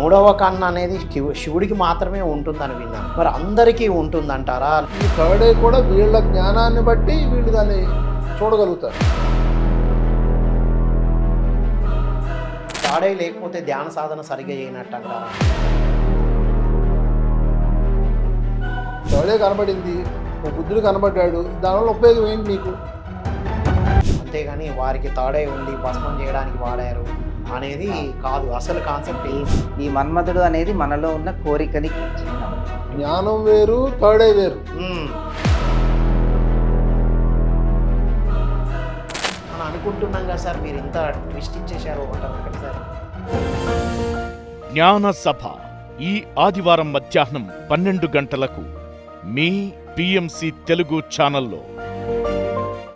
మూడవ కన్ను అనేది శివు- శివుడికి మాత్రమే ఉంటుందని విన్నాను మరి అందరికీ ఉంటుందంటారా? ఈ థర్డ్ ఐ కూడా వీళ్ళ జ్ఞానాన్ని బట్టి వీళ్ళు దాన్ని చూడగలుగుతారు. తాడే లేకపోతే ధ్యాన సాధన సరిగా చేయనట్టు అంటారా థర్డ్ ఐ కనబడింది. ఒక బుద్ధుడు కనబడ్డాడు. దానివల్ల ఉపయోగం ఏంటి నీకు? అంతేగాని వారికి తాడే ఉండి భస్మం చేయడానికి వాడారు. అనేది కాదు. అసలు కాన్సెప్ట్ ఏంటి ఈ మన్మధుడు అనేది మనలో ఉన్న కోరికని చిహ్నం జ్ఞానం వేరు థర్డ్ ఐ వేరు. మనం అనుకుంటున్నాం కదా సార్ మీరు ఇంత ట్విస్ట్ ఇచ్చేశారు ఒకటి ఒకటిసారి జ్ఞాన సభ ఈ ఆదివారం మధ్యాహ్నం పన్నెండు గంటలకు మీ పిఎంసి తెలుగు ఛానల్లో.